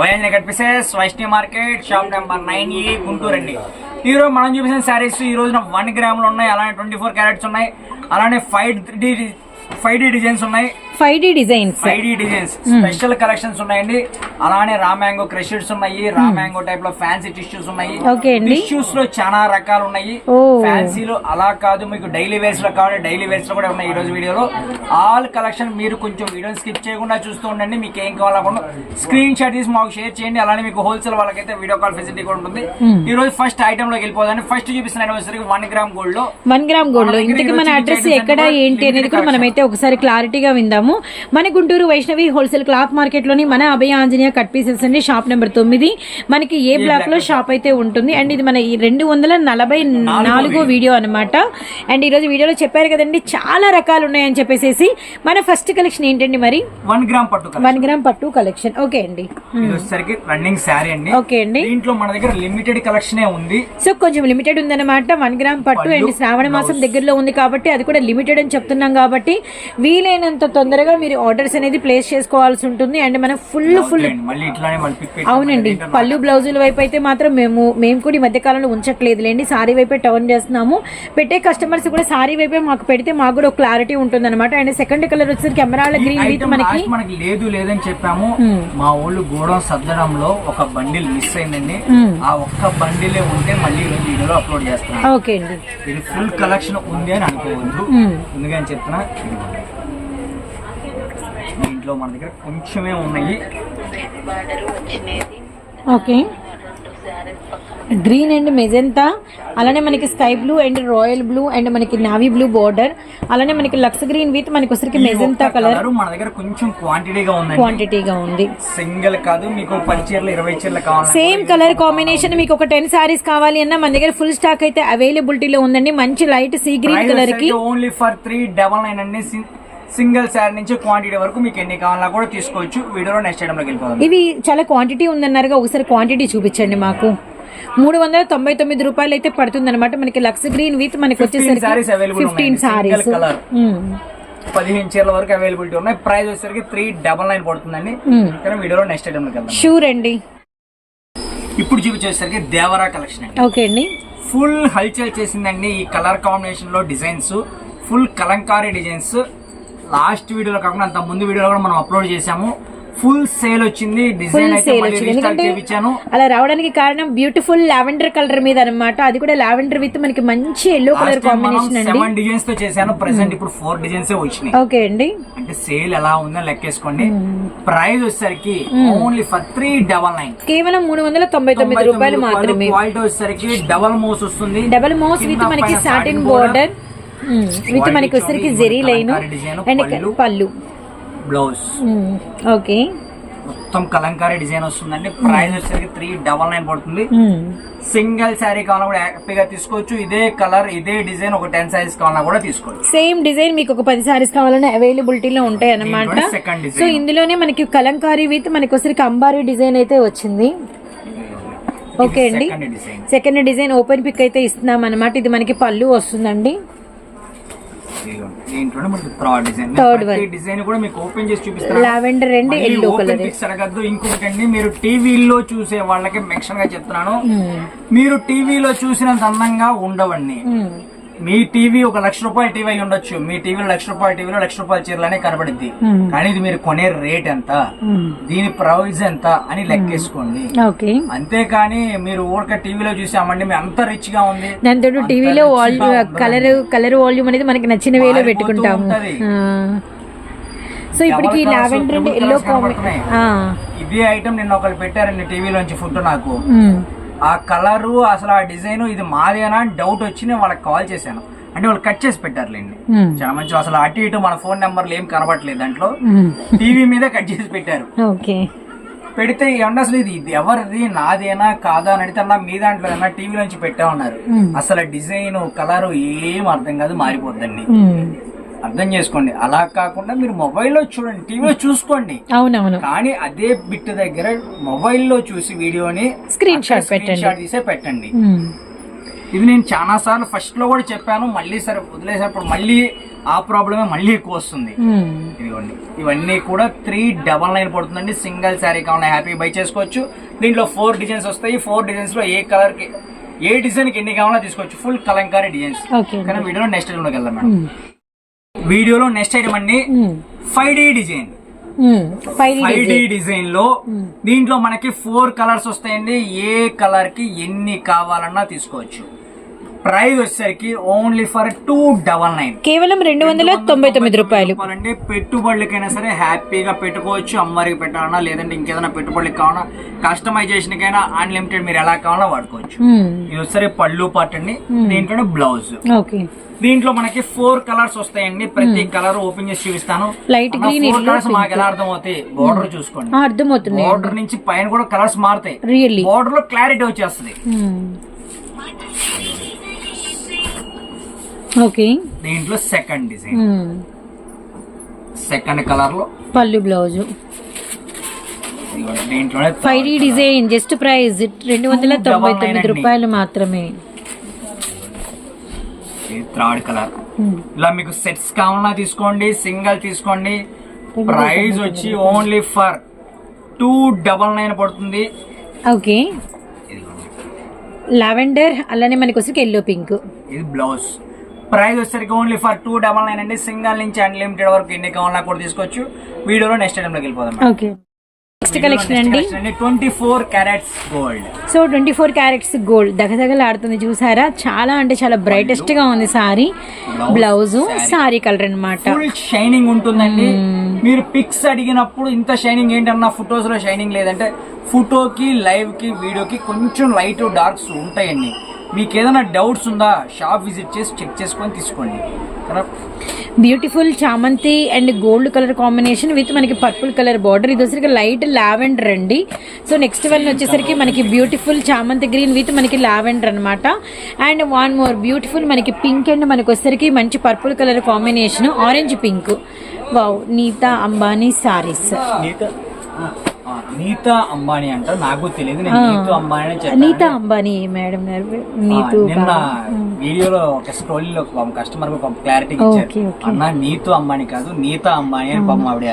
అవయాంజన కనిపిసెస్ Vaishnavi market shop number nine ఈ గుంటూరు అండి. ఈ రోజు మనం చూపించిన శారీస్ ఈ రోజున వన్ గ్రాములు ఉన్నాయి అలానే ట్వంటీ ఫోర్ క్యారెట్స్ ఉన్నాయి అలానే five D five D designs ఉన్నాయి. Five D designs. Five D designs. Special collections ఉన్నాయండి. అలానే రా మ్యాంగో క్రషెడ్స్ ఉన్నాయి. రా మ్యాంగో టైప్లో ఫ్యాన్సీ టిష్యూస్ ఉన్నాయి. ఓకే అండి. టిష్యూస్లో చాలా రకాలు ఉన్నాయి. ఫ్యాన్సీలో అలా కాదు మీకు డైలీ వేర్స్లో కావాలి డైలీ వేర్స్లో కూడా ఉన్నాయి ఈ రోజు వీడియోలో. ఆల్ కలెక్షన్ మీరు కొంచెం వీడియో స్కిప్ చేయకుండా చూస్తూ ఉండండి. మీకు ఏం కావాలనుకుంటా స్క్రీన్ షాట్ తీసి మాకు షేర్ చేయండి. అలానే మీకు హోల్సేల్ వాళ్ళకైతే వీడియో కాల్ ఫెసిలిటీ కూడా ఉంటుంది. ఈ రోజు ఫస్ట్ ఐటమ్లోకి వెళ్ళిపోదండి ఫస్ట్ చూపిస్తున్న వచ్చేసరికి వన్ గ్రామ్ గోల్డ్లో. వన్ గ్రామ్ గోల్డ్లో. మన ఇంతకీ మన అడ్రస్ ఎక్కడ ఏంటి అనేది కూడా limited మనమైతే ఒకసారి క్లారిటీగా విందాము. మన గుంటూరు వైష్ణవి హోల్సేల్ క్లాత్ మార్కెట్లోని మన అభయ ఆంజనేయ కట్ పీసెస్ అండి షాప్ నెంబర్ తొమ్మిది. మనకి ఏ బ్లాక్లో షాప్? అయితే ఉంటుంది. అండ్ ఇది మన ఈ రెండు వందల నలభై నాలుగో వీడియో. అనమాట అండ్ ఈ రోజు వీడియోలో చెప్పారు కదండి చాలా రకాలు ఉన్నాయని చెప్పేసి మన ఫస్ట్ కలెక్షన్ ఏంటండి మరి? వన్ గ్రామ్ పట్టు. వన్ గ్రామ్ పట్టు కలెక్షన్. ఓకే అండి. వచ్చేసరికి రన్నింగ్ శారీ అండి. ఓకే అండి. దీంట్లో మన దగ్గర లిమిటెడ్ కలెక్షనే ఉంది. సో కొంచెం లిమిటెడ్ ఉందన్నమాట. వన్ గ్రామ్ పట్టు అండ్ శ్రావణ మాసం దగ్గరలో ఉంది కాబట్టి అది కూడా లిమిటెడ్ అని చెప్తున్నాం కాబట్టి వీలైనంత తొందరగా మీరు ఆర్డర్స్ అనేది ప్లేస్ చేసుకోవాల్సి ఉంటుంది. అండ్ మనం ఫుల్ ఫుల్ అవునండి. పళ్ళు బ్లౌజుల వైపు అయితే మాత్రం మేము మేము కూడా ఈ మధ్య కాలంలో ఉంచట్లేదులేండి. సారీ వైపే టర్న్ చేస్తున్నాము. పెట్టే కస్టమర్స్ కూడా సారీ వైపే మాకు పెడితే మాకు కూడా క్లారిటీ ఉంటుంది అనమాట అండ్ సెకండ్ కలర్ వచ్చేసరికి ఎమరాళ్ళ గ్రీన్ విత్ ఐటమ్ మనకి లేదు లేదని చెప్పాము. మా ఊళ్ళు గోడౌన్ సర్దడంలో ఒక బండిల్ మిస్ అయిందండి. ఆ ఒక్క బండిలే ఉంటే మళ్ళీ వీడియోలో అప్లోడ్ చేస్తున్నాం ఓకే అండి. ఇది ఫుల్ కలెక్షన్ ఉంది అని అనుకోవద్దు. ఎందుకని చెప్తున్నా. దీంట్లో మన దగ్గర కొంచెమే ఉన్నాయి. ఓకే. గ్రీన్ అండ్ మెజెంతా అలానే మనకి sky blue and royal blue and మనకి నావీ బ్లూ బార్డర్ అలానే మనకి లక్స్ గ్రీన్ విత్ మనకి వచ్చరికి మెజెంతా కలర్ మన దగ్గర కొంచెం క్వాంటిటీగా ఉందండి. క్వాంటిటీగా ఉంది. సింగిల్ కాదు మీకు పది చీరలు ఇరవై చీరలు కావాలి సేమ్ కలర్ కాంబినేషన్ మీకు ఒక టెన్ సారీస్ కావాలి అన్న మన దగ్గర ఫుల్ స్టాక్ అయితే అవైలబిలిటీలో ఉందండి. మంచి లైట్ సీ గ్రీన్ కలర్కి. Only for three double nine అండి. సింగిల్ శారీ నుంచి క్వాంటిటీ వరకు మీకు ఎన్ని కావాలన్నా కూడా తీసుకోవచ్చు. వీడియోలో నెక్స్ట్ ఐటమ్లోకి వెళ్ళిపోదాం. ఇవి చాలా క్వాంటిటీ ఉందన్నారుగా ఒకసారి క్వాంటిటీ చూపించండి మాకు. మూడు వందల తొంభై తొమ్మిది రూపాయలు అయితే పడుతుంది అనమాట మనకి లక్స్ గ్రీన్ విత్ మనకి 15 sarees వచ్చేసరికి ఫిఫ్టీన్. సారీస్ colour. పదిహేను చీరల వరకు అవైలబిలిటీ ఉన్నాయి. ప్రైస్ వచ్చేసరికి త్రీ డబల్ నైన్ పడుతుందండి. కానీ వీడియోలో నెక్స్ట్ ఐటమ్లోకి వెళ్దాం. షూర్ అండి. ఇప్పుడు చూపించేసరికి దేవరా కలెక్షన్ ఓకే అండి. ఫుల్ హల్చల్ చేసిందండి ఈ కలర్ కాంబినేషన్లో designs full kalamkari designs last వీడియోలో కాకుండా అంత ముందు వీడియోలో కూడా మనం అప్లోడ్ చేసాము ఫుల్ సేల్ వచ్చింది. డిజైన్ సేల్ వచ్చింది. ఎందుకంటే అలా రావడానికి కారణం బ్యూటిఫుల్ లావెండర్ కలర్ మీద అన్నమాట అది కూడా లావెండర్ విత్ మనకి మంచి ఎల్లో కలర్ కాంబినేషన్ అండి. సెవెన్ డిజైన్స్తో చేశాను. ప్రెసెంట్ ఇప్పుడు ఫోర్ డిజైన్స్ వచ్చినాయి. ఓకే అండి. అంటే సేల్ ఎలా ఉందని లెక్కేసుకోండి. ప్రైస్ వచ్చేసరికి only for three double nine కేవలం మూడు వందల తొంభై తొమ్మిది రూపాయలు మాత్రమే. క్వాలిటీ వచ్చేసరికి డబల్ మోస్ వస్తుంది. డబల్ మోస్ విత్ మనకి సాటిన్ బోర్డర్ విత్ Quality మనకి వచ్చరికి చూడండి, జెరీ లైన్ అండ్ పళ్ళు. బ్లౌజ్ ఓకే మొత్తం కలంకారీ డిజైన్ వస్తుందండి. ప్రైస్ వచ్చేసరికి త్రీ డబల్ నైన్ పడుతుంది. Hmm. సింగిల్ శారీ కావాలన్నా కూడా హ్యాపీగా తీసుకోవచ్చు. ఇదే కలర్ ఇదే డిజైన్ ఒక టెన్ సైజ్ కావాలన్నా కూడా తీసుకోవచ్చు. సేమ్ డిజైన్ మీకు ఒక పది సారీస్ కావాలన్నా అవైలబిలిటీలో ఉంటాయి design. సో ఇందులోనే మనకి కలంకారీ విత్ మనకి వచ్చరికి అంబారీ డిజైన్ అయితే వచ్చింది. ఓకే అండి. Second design second design open pick అయితే ఇస్తున్నాం అనమాట ఇది మనకి పళ్ళు వస్తుందండి. దీంట్లోనే మనకి థర్డ్ డిజైన్. కూడా మీకు ఓపెన్ చేసి చూపిస్తాను లావెండర్ అండ్ ఎల్లో కలర్ అడగద్దు ఇంకొకటి మీరు టీవీలో చూసే వాళ్ళకి మెన్షన్గా చెప్తున్నాను. మీరు టీవీలో చూసినంత అందంగా ఉండవండి. మీ టీవీ ఒక లక్ష రూపాయల టీవీ అయి ఉండొచ్చు. మీ టీవీలో లక్ష రూపాయల టీవీలో లక్ష రూపాయల చీరలనే కనబడిద్ది. కానీ ఇది మీరు కొనే రేట్ ఎంత? దీని ప్రైస్ ఎంత అని లెక్కేసుకోండి. అంతేకాని మీరు ఊరిక టీవీలో చూసామండి మేము అంత రిచ్గా ఉంది దాంతో టీవీలో వాల్యూ కలర్ కలర్ వాల్యూమ్ అనేది మనకి నచ్చిన వేలో పెట్టుకుంటాము. ఉంటది. సో ఇప్పటికి లావెండర్ ఎల్లో. ఇదే ఐటమ్ నిన్న ఒకరు పెట్టారండి టీవీలోంచి ఫుడ్ నాకు. ఆ కలరు అసలు ఆ డిజైన్ ఇది మాదేనా అని డౌట్ వచ్చి నేను వాళ్ళకి కాల్ చేశాను. అంటే వాళ్ళు కట్ చేసి పెట్టారులేండి చాలా మంచి అసలు అటు ఇటు మన ఫోన్ నెంబర్లు ఏం కనబడట్లేదు దాంట్లో. టీవీ మీద కట్ చేసి పెట్టారు. పెడితే ఏమన్నా అసలు ఇది ఇది ఎవరిది నాదేనా కాదా అని అడిగితే అన్నా మీ దాంట్లో ఏమన్నా టీవీ నుంచి పెట్టా ఉన్నారు. అసలు డిజైన్ కలర్ ఏం అర్థం కాదు మారిపోద్దండి. అర్థం చేసుకోండి. అలా కాకుండా మీరు మొబైల్లో చూడండి టీవీలో చూసుకోండి. అవునవును. కానీ అదే బిట్ దగ్గర మొబైల్లో చూసి వీడియోని స్క్రీన్ షాట్ స్క్రీన్ షాట్ తీసే పెట్టండి. ఇది నేను చాలా సార్లు ఫస్ట్లో కూడా చెప్పాను మళ్ళీ సరే వదిలేసేటప్పుడు మళ్ళీ ఆ ప్రాబ్లమే మళ్ళీ ఎక్కువ వస్తుంది. ఇదిగోండి. ఇవన్నీ కూడా త్రీ డబల్ నైన్ పడుతుందండి. సింగిల్ శారీ కావాలన్నా హ్యాపీ బై చేసుకోవచ్చు. దీంట్లో ఫోర్ డిజైన్స్ వస్తాయి. ఫోర్ డిజైన్స్లో ఏ కలర్కి ఏ డిజైన్కి ఎన్ని కావాలన్నా తీసుకోవచ్చు. Full kalamkari designs. కానీ వీడియోలో నెక్స్ట్ వెళ్దాం మేడం. వీడియోలో నెక్స్ట్ ఐటమ్ అండి. Five D design. Five D. డిజైన్లో దీంట్లో మనకి ఫోర్ కలర్స్ వస్తాయండి ఏ కలర్కి ఎన్ని కావాలన్నా తీసుకోవచ్చు ప్రైస్ వచ్చేసరికి only for two double nine. కేవలం రెండు వందల తొంభై తొమ్మిది రూపాయలు. అంటే పెట్టుబడులకైనా సరే హ్యాపీగా పెట్టుకోవచ్చు అమ్మవారికి పెట్టాలన్నా లేదంటే ఇంకేదైనా పెట్టుబడులకి కావాలన్నా కస్టమైజేషన్ కైనా అన్లిమిటెడ్ మీరు ఎలా కావాలన్నా వాడుకోవచ్చు. ఇది వచ్చేసరికి పళ్ళు పార్ట్ అండి. దీంట్లో బ్లౌజ్. ఓకే. దీంట్లో మనకి ఫోర్ కలర్స్ వస్తాయండి. ప్రతి కలర్ ఓపెన్ చేసి చూపిస్తాను. Four yellow, colours. మాకు ఎలా అర్థం అవుతాయి బోర్డర్ చూసుకోండి. అర్థమవుతుంది. బోర్డర్ నుంచి పైన కూడా కలర్స్ మారుతాయి. బోర్డర్లో క్లారిటీ వచ్చేస్తుంది. ఓకే. దీంట్లో సెకండ్ డిజైన్. సెకండ్ కలర్లో. పళ్ళు బ్లౌజు. దీంట్లోనే five D design just price రెండు వందల తొంభై తొమ్మిది రూపాయలు మాత్రమే. Third colour. ఇలా మీకు సెట్స్ కావాలన్నా తీసుకోండి సింగిల్ తీసుకోండి. ప్రైస్ వచ్చి only for two double nine పడుతుంది. ఓకే. లావెండర్ అలానే మనకి వచ్చి ఎల్లో పింక్ ఇది బ్లౌజ్ ప్రైస్ వచ్చేసరికి only for two double nine అండి. సింగిల్ నుంచి అన్లిమిటెడ్ వరకు ఎన్ని కావాలన్నా కూడా తీసుకోవచ్చు. వీడియోలో నెక్స్ట్ ఐటమ్లోకి వెళ్ళిపోదాం ఓకే నెక్స్ట్ కలెక్షన్ అండి. Twenty four carats gold so twenty four carats gold దగదగలాడుతుంది చూసారా? చాలా అంటే చాలా బ్రైటెస్ట్గా ఉంది సారీ. బ్లౌజ్ సారీ కలర్ అన్నమాట. ఫుల్ షైనింగ్ ఉంటుందండి. మీరు పిక్స్ అడిగినప్పుడు ఇంత షైనింగ్ ఏంటన్నా ఫొటోస్లో షైనింగ్ లేదంటే ఫోటోకి లైవ్కి వీడియోకి కొంచెం లైట్ డార్క్స్ ఉంటాయండి. మీకు ఏదైనా డౌట్స్ ఉందా షాప్ విజిట్ చేసి చెక్ చేసుకొని తీసుకోండి. బ్యూటిఫుల్ చామంతి and gold colour combination with మనకి పర్పుల్ కలర్ బార్డర్ ఇది వచ్చేసరికి లైట్ లావెండర్ అండి. సో నెక్స్ట్ వన్ వచ్చేసరికి మనకి బ్యూటిఫుల్ చామంతి గ్రీన్ విత్ మనకి లావెండర్ అన్నమాట. అండ్ వన్ మోర్ బ్యూటిఫుల్ మనకి పింక్ అండ్ మనకి వచ్చేసరికి మంచి purple colour combination orange pink wow Nita Ambani saris Nita Ambani అంటారు నాకు తెలియదు నేను నీతు అంబానీ చెప్పాను. నీతా అంబానీ మేడం గారు నీతు నిన్న వీడియోలో ఒక స్టోరీలో కస్టమర్ క్లారిటీ ఇచ్చారు. అన్న నీతు అంబానీ కాదు నీతా అంబానీ అని పాపం ఆవిడ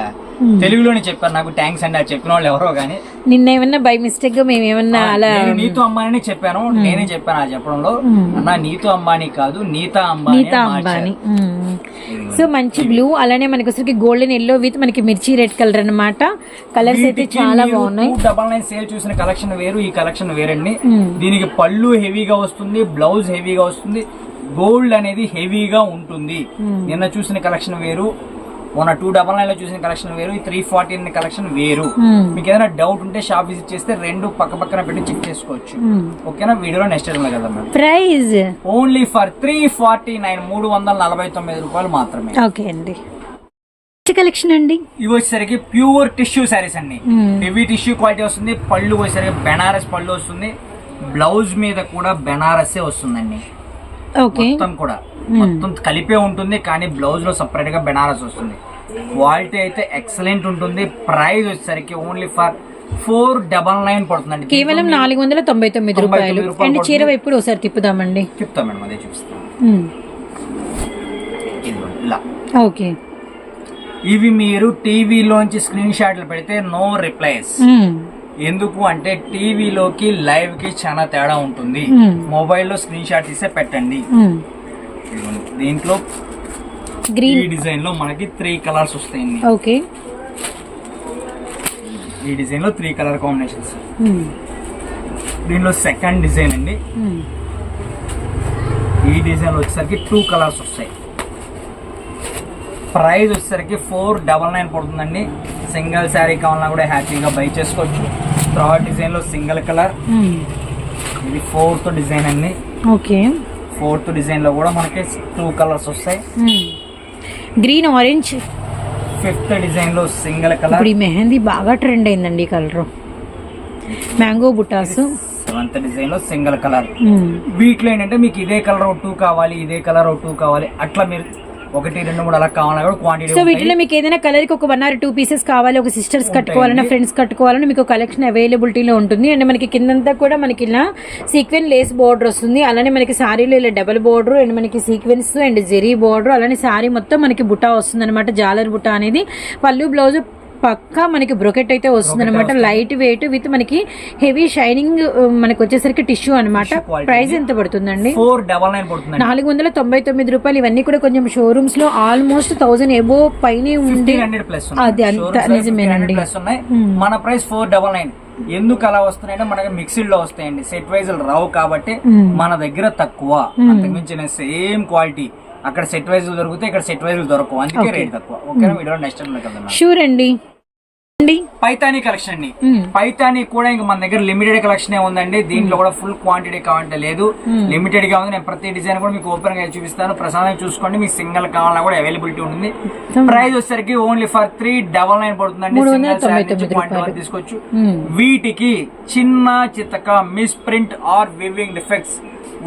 తెలుగులోనే చెప్పారు. నాకు థ్యాంక్స్ అండి. అది చెప్పిన వాళ్ళు ఎవరో గానీ నిన్న ఏమన్నా బై మిస్టేక్గా మేము ఏమన్నా అలా నేను నీతు అంబానీ చెప్పాను. నేనే చెప్పాను ఆ చెప్పడంలో. అన్న నీతు అంబానీ కాదు నీతా అంబానీ నీతా అంబానీ. సో మంచి బ్లూ అలానే మనకి వచ్చరికి గోల్డెన్ ఎల్లో విత్ మనకి మిర్చి రెడ్ కలర్ అన్నమాట. కలర్స్ అయితే చాలా బాగున్నాయి. డబల్ నైన్ సేల్ చూసిన కలెక్షన్ వేరు ఈ కలెక్షన్ వేరండి. దీనికి పళ్ళు హెవీగా వస్తుంది బ్లౌజ్ హెవీగా వస్తుంది. గోల్డ్ అనేది హెవీగా ఉంటుంది. నిన్న చూసిన కలెక్షన్ వేరు. మొన్న టూ డబల్ నైన్లో చూసిన కలెక్షన్ వేరు ఈ త్రీ ఫార్టీ కలెక్షన్ వేరు. Hmm. మీకు ఏదైనా డౌట్ ఉంటే షాప్ విజిట్ చేస్తే రెండు పక్క పక్కన పెట్టి చెక్ చేసుకోవచ్చు. ఓకేనా? వీడియోలో నెక్స్ట్ టైం కదా madam price only for three forty nine మూడు వందల నలభై తొమ్మిది రూపాయలు మాత్రమే. ఓకే అండి. కలెక్షన్ అండి? ఇవి వచ్చేసరికి ప్యూర్ టిష్యూ శారీస్ అండి. Hmm. హెవీ టిష్యూ క్వాలిటీ వస్తుంది పళ్ళు వచ్చేసరికి బెనారస్ పళ్ళు వస్తుంది బ్లౌజ్ మీద కూడా బెనారసే వస్తుందండి. మొత్తం కూడా. మొత్తం కలిపే ఉంటుంది కానీ బ్లౌజ్లో సపరేట్గా బెనారస్ వస్తుంది. క్వాలిటీ అయితే ఎక్సలెంట్ ఉంటుంది. ప్రైస్ వచ్చేసరికి only for four double nine పడుతుందండి. కేవలం నాలుగు వందల తొంభై తొమ్మిది రూపాయలు. అండ్ చీర వైపు ఒకసారి తిప్పుదామండి? చెప్తా మేడం అదే ఇలా. ఓకే. ఇవి మీరు టీవీలోంచి స్క్రీన్ షాట్లు పెడితే నో రిప్లైస్. ఎందుకు అంటే టీవీలోకి లైవ్కి చాలా తేడా ఉంటుంది. మొబైల్లో స్క్రీన్ షాట్ తీస్తే పెట్టండి. దీంట్లో ఈ గ్రీన్. డిజైన్లో మనకి త్రీ కలర్స్ వస్తాయండి ఓకే. ఈ డిజైన్లో త్రీ కలర్ కాంబినేషన్స్. దీనిలో సెకండ్ డిజైన్ అండి. ఈ డిజైన్లో వచ్చేసరికి టూ కలర్స్ వస్తాయి. ప్రైస్ వచ్చేసరికి ఫోర్ డబల్ నైన్ పడుతుందండి. సింగిల్ శారీ కావాలన్నా కూడా హ్యాపీగా బై చేసుకోవచ్చు. థర్డ్ డిజైన్లో సింగిల్ కలర్. ఇది ఫోర్త్ డిజైన్ అండి. ఓకే. ఫోర్త్ డిజైన్లో కూడా మనకి టూ కలర్స్ వస్తాయి. Green orange. ఫిఫ్త్ డిజైన్లో సింగిల్ కలర్. ఇప్పుడు ఈ మెహందీ బాగా ట్రెండ్ అయిందండి ఈ కలర్. మ్యాంగో బుటాస్. సెవెంత్ డిజైన్లో సింగిల్ కలర్. వీటిలో ఏంటంటే మీకు ఇదే కలర్ టూ కావాలి ఇదే కలర్ టూ కావాలి. అట్లా మీరు ఒకటి రెండు మూడు అలా కావాలన్నా కూడా క్వాంటిటీ సో వీటిలో మీకు ఏదైనా కలర్కి ఒక వన్ ఆర్ టూ పీసెస్ కావాలి ఒక సిస్టర్స్ కట్టుకోవాలన్నా ఫ్రెండ్స్ కట్టుకోవాలన్నా మీకు కలెక్షన్ అవైలబిలిటీలో ఉంటుంది. అండ్ మనకి కిందంతా కూడా మనకి ఇలా సీక్వెన్ లేస్ బోర్డర్ వస్తుంది. అలానే మనకి సారీలో ఇలా డబల్ బోర్డర్ అండ్ మనకి సీక్వెన్స్ అండ్ జెరీ బోర్డర్ అలానే సారీ మొత్తం మనకి బుటా వస్తుంది అనమాట జాలర్ బుటా అనేది. పళ్ళు బ్లౌజ్ పక్కా మనకి బ్రొకెట్ అయితే వస్తుంది. అనమాట లైట్ వెయిట్ విత్ మనకి హెవీ షైనింగ్ మనకి వచ్చేసరికి టిష్యూ అనమాట. ప్రైస్ ఎంత పడుతుందండి? నాలుగు వందల తొంభై తొమ్మిది రూపాయలు. ఇవన్నీ కూడా కొంచెం షోరూమ్స్లో ఆల్మోస్ట్ థౌసండ్ ఎబో పైనే ఉంది అది అంత నిజమేనండి. ఉన్నాయి. మన ప్రైస్ ఫోర్ డబల్ నైన్ ఎందుకు అలా వస్తున్నాయంటే మనకి మిక్సిడ్లో వస్తాయండి. సెట్ వైజ్ రావు కాబట్టి మన దగ్గర తక్కువ. అంతకుమించిన సేమ్ క్వాలిటీ అక్కడ సెట్ వైజ్ దొరికితే ఇక్కడ సెట్ వైజ్ దొరకవు. అందుకే రేట్ తక్కువ. ఓకేనా? వీడియో నెక్స్ట్ టైం షూర్ అండి. పైతానీ కలెక్షన్ అండి. పైతానీ కూడా ఇంక మన దగ్గర లిమిటెడ్ కలెక్షన్ ఉందండి. దీంట్లో కూడా ఫుల్ క్వాంటిటీ కావాలంటే లేదు. లిమిటెడ్గా ఉంది. నేను ప్రతి డిజైన్ కూడా మీకు ఓపెన్గా చూపిస్తాను. ప్రసాదం చూసుకోండి. మీకు సింగిల్ కావాలన్నా కూడా అవైలబిలిటీ ఉంటుంది. ప్రైస్ వచ్చేసరికి only for three double nine పడుతుందండి. సింగిల్ శారీ తీసుకోవచ్చు. వీటికి చిన్న చితక miss print or weaving defects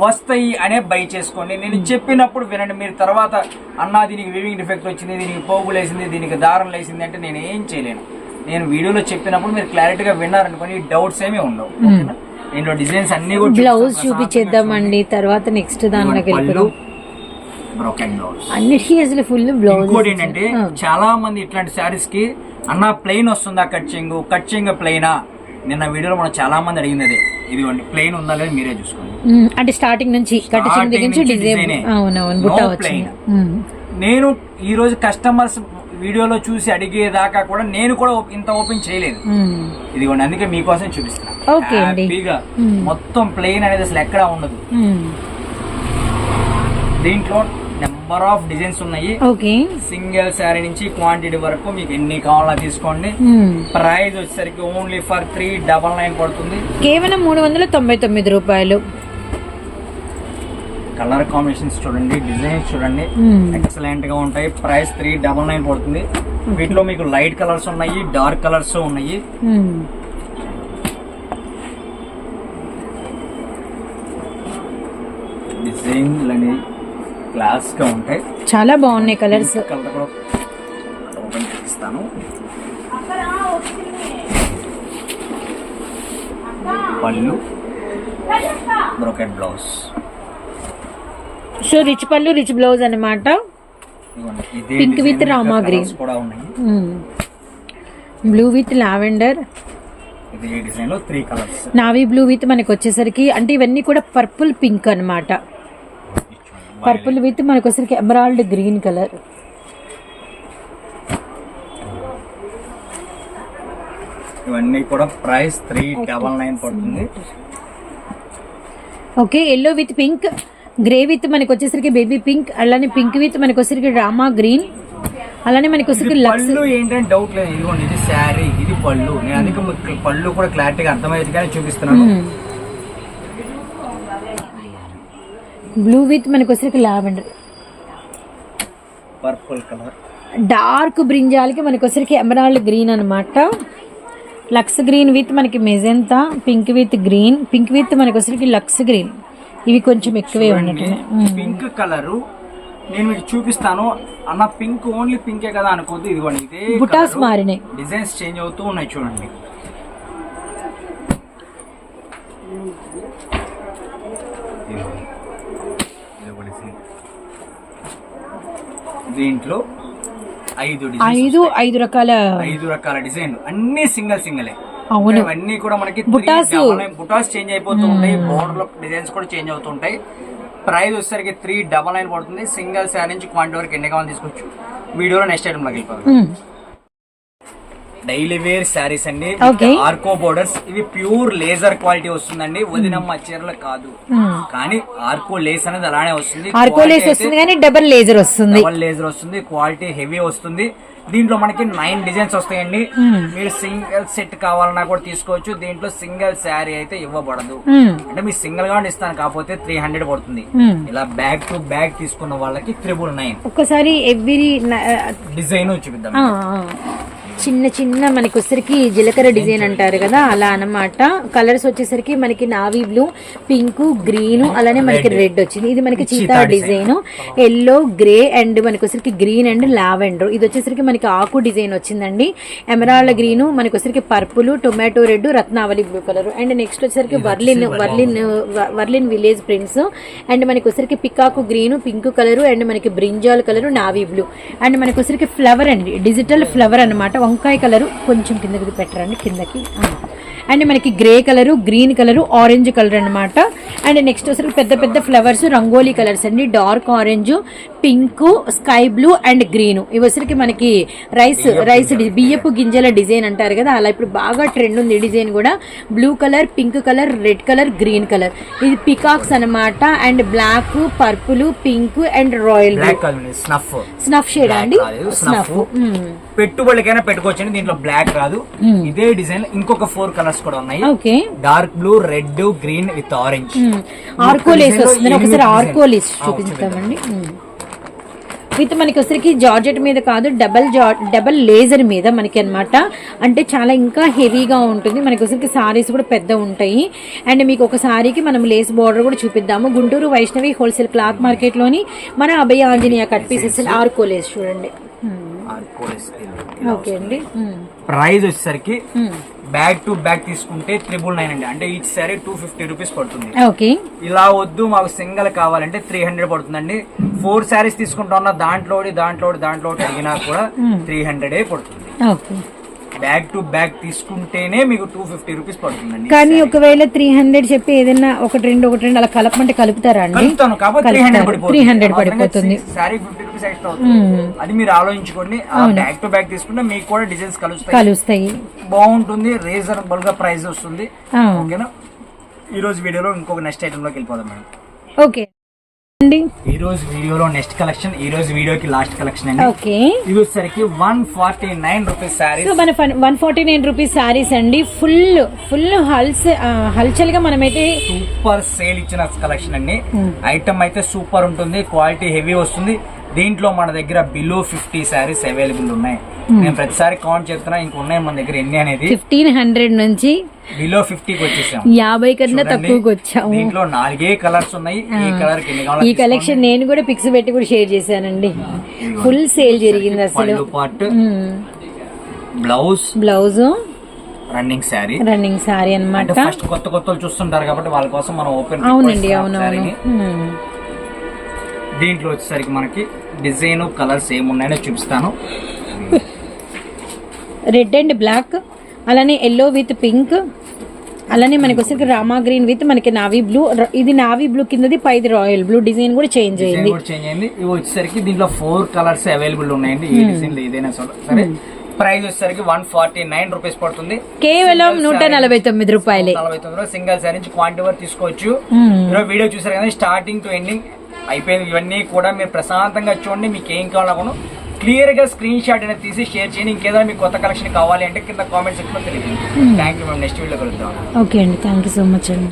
వస్తాయి అనే బై చేసుకోండి. నేను చెప్పినప్పుడు వినండి. మీరు తర్వాత అన్నా దీనికి వివింగ్ డిఫెక్ట్ వచ్చింది దీనికి పోగులు వేసింది దీనికి దారం లేసింది అంటే నేను ఏం చేయలేను. నేను వీడియోలో చెప్పినప్పుడు మీరు క్లారిటీగా విన్నారనుకోండి డౌట్స్ ఏమీ ఉండవు? దీంట్లో డిజైన్స్ అన్ని కూడా బ్లౌజ్. చూపించేద్దామండి తర్వాత నెక్స్ట్ బ్రోకెన్ బ్లౌజ్ అన్నిటికీ అసలు ఫుల్ బ్లౌజ్ ఇంకోటి ఏంటంటే చాలా మంది ఇట్లాంటి శారీస్కి అన్న ప్లెయిన్ వస్తుందా కట్చింగ్ కట్చింగ్ ప్లెయినా నిన్న వీడియోలో మనం చాలా మంది అడిగింది అదే. ఇదిగోండి ప్లెయిన్ ఉందా లేదా మీరే చూసుకోండి. అంటే స్టార్టింగ్ నుంచి నుంచి డిజైన్. అవునవును బుట్ట వచ్చింది. నేను ఈ రోజు కస్టమర్స్ వీడియోలో చూసి అడిగేదాకా కూడా నేను కూడా ఇంత ఓపెన్ చేయలేదు. ఇదిగోండి అందుకే మీకోసం చూపిస్తున్నా. హ్యాపీగా. మొత్తం ప్లెయిన్ అనేది అసలు ఎక్కడా ఉండదు. దీంట్లో నెంబర్ ఆఫ్ డిజైన్స్ ఉన్నాయి ఓకే సింగిల్ శారీ నుంచి క్వాంటిటీ వరకు మీకు ఎన్ని కావాలో తీసుకోండి. ప్రైస్ వచ్చేసరికి only for three double nine పడుతుంది కేవలం మూడు వందల తొంభై తొమ్మిది రూపాయలు కలర్ కాంబినేషన్స్ చూడండి డిజైన్స్ చూడండి. ఎక్సలెంట్గా ఉంటాయి. ప్రైస్ త్రీ డబల్ నైన్ పడుతుంది. వీటిలో మీకు లైట్ కలర్స్ ఉన్నాయి డార్క్ కలర్స్ ఉన్నాయి. డిజైన్లు అనేవి క్లాస్గా ఉంటాయి. చాలా బాగున్నాయి కలర్స్ కలర్ కూడా ఓపెన్ చేస్తాను పళ్ళు. బ్రోకెట్ బ్లౌజ్ సో రిచ్ పళ్ళు రిచ్ బ్లౌజ్ అనమాట green. colours కూడా ఉన్నాయి. Blue with lavender navy blue with మనకి వచ్చేసరికి అంటే ఇవన్నీ కూడా పర్పుల్ పింక్ అన్నమాట. పర్పుల్ విత్ మనకి వచ్చేసరికి ఎమరాల్డ్ గ్రీన్ కలర్ ఇవన్నీ కూడా ప్రైస్ త్రీ డబల్ నైన్ పడుతుంది. Okay yellow with pink grey with మనకి వచ్చేసరికి బేబీ పింక్ అలానే పింక్ విత్ మనకి వచ్చేసరికి రామా గ్రీన్ అలానే మనకి వచ్చేసరికి పళ్ళు ఏంటంటే డౌట్ లేదు. ఇదిగోండి ఇది శారీ ఇది పళ్ళు. నేను అందుకే మీకు పళ్ళు కూడా క్లారిటీగా అర్థమయ్యేదిగానే చూపిస్తున్నాను. బ్లూ విత్ మనకి వచ్చేసరికి లావెండర్ పర్పుల్ కలర్ డార్క్ బ్రింజాల్కి మనకి వచ్చేసరికి ఎమరాల్డ్ గ్రీన్ అన్నమాట. లక్స్ గ్రీన్ విత్ మనకి magenta pink with green pink with మనకి వచ్చేసరికి లక్స్ గ్రీన్ ఇవి కొంచెం ఎక్కువే ఉన్నట్టున్నాయి పింక్ కలర్. నేను మీకు చూపిస్తాను. అన్న పింక్ ఓన్లీ పింకే కదా అనుకోద్దు ఇదిగోండి ఇదే బుటాస్ మారినాయి. డిజైన్స్ చేంజ్ అవుతూ ఉన్నాయి చూడండి. దీంట్లో ఐదు ఐదు ఐదు రకాల ఐదు రకాల డిజైన్ అన్ని సింగల్ సింగలే. అవును. ఇవన్నీ కూడా మనకి బుటాస్. బుటాస్ చేంజ్ అయిపోతూ ఉంటాయి బోర్డర్లో డిజైన్స్ కూడా చేంజ్ అవుతుంటాయి. ప్రైస్ వచ్చేసరికి త్రీ డబల్ నైన్ పడుతుంది. సింగిల్ శారీ నుంచి క్వాంటిటీ వరకు ఎన్ని కావాలి తీసుకోవచ్చు. వీడియోలో నెక్స్ట్ ఐటమ్లోకి వెళ్ళిపోతాం మ్మ్. డైలీ వేర్ శారీస్ అండి. ఆర్కో బోర్డర్స్. ఇవి ప్యూర్ లేజర్ క్వాలిటీ వస్తుందండి. వదినమ్మ చీరలు కాదు. మ్మ్. కానీ ఆర్కో లేస్ అనేది అలానే వస్తుంది. ఆర్కోలేస్ వస్తుంది కానీ డబల్ లేజర్ వస్తుంది. డబల్ లేజర్ వస్తుంది. క్వాలిటీ హెవీ వస్తుంది. దీంట్లో మనకి నైన్ డిజైన్స్ వస్తాయండి. మ్మ్. మీరు సింగిల్ సెట్ కావాలన్నా కూడా తీసుకోవచ్చు. దీంట్లో సింగిల్ శారీ అయితే ఇవ్వబడదు. మ్మ్. అంటే మీరు సింగిల్గా ఇస్తాను. కాకపోతే త్రీ హండ్రెడ్ పడుతుంది. ఇలా బ్యాగ్ టు బ్యాగ్ తీసుకున్న వాళ్ళకి త్రిబుల్ నైన్ ఒక్కసారి ఎవ్రీ డిజైన్ చూపిద్దాం. చిన్న చిన్న మనకి వచ్చేసరికి జీలకర్ర డిజైన్ అంటారు కదా అలా అన్నమాట. కలర్స్ వచ్చేసరికి మనకి నావీ బ్లూ పింక్ గ్రీన్ అలానే మనకి రెడ్ వచ్చింది. ఇది మనకి cheetah design yellow grey and మనకి వచ్చేసరికి గ్రీన్ అండ్ లావెండర్. ఇది వచ్చేసరికి మనకి ఆకు డిజైన్ వచ్చిందండి. ఎమరాల్డ్ గ్రీన్ మనకి వచ్చేసరికి purple tomato red Ratnavali blue colour. And next వచ్చేసరికి వర్లిన్ వర్లిన్. వర్లిన్ విలేజ్ ప్రింట్స్. అండ్ మనకి వచ్చేసరికి peacock green pink colour and మనకి brinjal colour navy blue. And మనకి వచ్చేసరికి ఫ్లవర్ అండి డిజిటల్ ఫ్లవర్ అన్నమాట. వంకాయ కలర్ కొంచెం కిందకి పెట్టరండి కిందకి. అండ్ మనకి grey colour green colour orange colour అన్నమాట అండ్ నెక్స్ట్ అసలు పెద్ద పెద్ద ఫ్లవర్స్ రంగోలీ కలర్స్ అండి dark orange pink sky blue and green. ఇవి వచ్చరికి మనకి రైస్ రైస్ బియ్యపు గింజల డిజైన్ అంటారు కదా అలా ఇప్పుడు బాగా ట్రెండ్ ఉంది డిజైన్ కూడా. Blue colour pink colour red colour green colour. ఇది పికాక్స్ అన్నమాట and black purple pink and royal snuff snuff shade అండి. Snuff snuff. పెట్టుబడికైనా పెట్టుకోవచ్చండి దీంట్లో బ్లాక్ రాదు. ఇదే డిజైన్ ఇంకొక ఫోర్ కలర్స్ కూడా ఉన్నాయి. Okay dark blue red green with orange ఆర్కోలేస్ వస్తుంది ఒకసారి. ఆర్కోలేస్ ఆ, చూపిస్తామండి విత్ మనకి వచ్చరికి జార్జెట్ మీద కాదు డబల్ జా డబల్ లేజర్ మీద మనకి అన్నమాట. అంటే చాలా ఇంకా హెవీగా ఉంటుంది. మనకి వచ్చరికి సారీస్ కూడా పెద్ద ఉంటాయి. అండ్ మీకు ఒక సారీకి మనం లేస్ బార్డర్ కూడా చూపిద్దాము. గుంటూరు వైష్ణవి హోల్సేల్ క్లాత్ మార్కెట్లోని మన అభయ ఆంజనేయ కట్ పీసెస్ ఆర్కోలేస్ చూడండి. ఓకే అండి. ప్రైస్ వచ్చేసరికి బ్యాగ్ టు బ్యాగ్ తీసుకుంటే త్రిబుల్ నైన్ అండి. అంటే each sari two fifty rupees పడుతుంది. ఓకే. ఇలా వద్దు మాకు సింగల్ కావాలంటే త్రీ హండ్రెడ్ పడుతుందండి. ఫోర్ శారీస్ తీసుకుంటా దాంట్లో దాంట్లో దాంట్లో అడిగినా కూడా త్రీ హండ్రెడే పడుతుంది. ఓకే. బ్యాగ్ టు బ్యాగ్ తీసుకుంటేనే మీకు టూ ఫిఫ్టీ రూపీస్ పడుతుందండి. కానీ ఒకవేళ త్రీ హండ్రెడ్ చెప్పి ఏదైనా ఒకటి రెండు ఒకటి రెండు అలా కలపమంటే కలుపుతారా అండి? కలుపుతాను కాబట్టి త్రీ హండ్రెడ్ పడిపోతుంది. శారీ ఫిఫ్టీ రూపీస్ ఎక్స్ట్రా అవుతుంది. అది మీరు ఆలోచించుకోండి. బ్యాగ్ టు బ్యాగ్ తీసుకుంటే మీకు కూడా డిజైన్స్ కలుస్తాయి. కలుస్తాయి. బాగుంటుంది రీజనబుల్గా ప్రైస్ వస్తుంది. ఓకేనా ఈ రోజు వీడియోలో ఇంకొక నెక్స్ట్ ఐటమ్లోకి వెళ్ళిపోదాం మేడం. ఓకే. ఈ రోజు వీడియోలో నెక్స్ట్ కలెక్షన్ ఈ రోజు వీడియోకి లాస్ట్ కలెక్షన్ అండి. ఓకే. ఇది వచ్చేసరికి one forty nine rupees sari so మన one forty nine rupees saris అండి. ఫుల్ ఫుల్ హల్స్ హల్చల్గా మనమైతే సూపర్ సేల్ ఇచ్చిన కలెక్షన్ అండి. ఐటమ్ అయితే సూపర్ ఉంటుంది. క్వాలిటీ హెవీ వస్తుంది. దీంట్లో మన దగ్గర బిలో ఫిఫ్టీ శారీస్ అవైలబుల్ ఉన్నాయి. నేను ప్రతిసారి కౌంట్ చేస్తున్నా ఇంక ఉన్నాయి మన దగ్గర ఎన్ని అనేది. ఫిఫ్టీన్ హండ్రెడ్ నుంచి బిలో ఫిఫ్టీకి వచ్చేసాం. యాభై కన్నా తక్కువకి వచ్చాము. దీంట్లో నాలుగే కలర్స్ ఉన్నాయి. ఈ కలర్ ఈ కలెక్షన్ నేను కూడా పిక్స్ పెట్టి కూడా షేర్ చేశానండి. ఫుల్ సేల్ జరిగింది అసలు. Part blouse blouse running sari running sari అంటే అన్నమాట. ఫస్ట్ కొత్త కొత్త చూస్తుంటారు కాబట్టి వాళ్ళ కోసం మనం ఓపెన్ అవునండి అవునవును. మ్మ్. దీంట్లో వచ్చేసరికి మనకి డిజైన్ కలర్స్ ఏమున్నాయో చూపిస్తాను. రెడ్ అండ్ బ్లాక్ అలానే ఎల్లో విత్ పింక్ అలానే మనకి వచ్చేసరికి రామా గ్రీన్ విత్ మనకి నావీ బ్లూ ఇది నావీ బ్లూ కిందది పైది రాయల్ బ్లూ డిజైన్ కూడా చేంజ్ డిజైన్ అయింది. చేంజ్ అయింది. ఇవి వచ్చేసరికి దీంట్లో ఫోర్ కలర్స్ అవైలబుల్ ఉన్నాయండి. ఏ డిజైన్లో ఏదైనా సరే సరే. ప్రైస్ వచ్చేసరికి వన్ ఫార్టీ నైన్ రూపీస్ పడుతుంది. కేవలం నూట నలభై తొమ్మిది రూపాయలే. నలభై తొమ్మిది సింగల్ సారీ నుంచి క్వాంటిటీ వరకు తీసుకోవచ్చు. ఈరోజు వీడియో చూసారు కదా స్టార్టింగ్ టు ఎండింగ్ అయిపోయింది. ఇవన్నీ కూడా మీరు ప్రశాంతంగా చూడండి. మీకు ఏం కావాలనుకున్నా క్లియర్గా స్క్రీన్ షాట్ అనేది తీసి షేర్ చేయండి. ఇంకేదైనా మీకు కొత్త కలెక్షన్ కావాలి అంటే కింద కామెంట్ సెక్షన్లో తెలియదు థ్యాంక్ యూ నెక్స్ట్ వీడియో కలుద్దాం. ఓకే అండి. థ్యాంక్ యూ సో మచ్ అండి.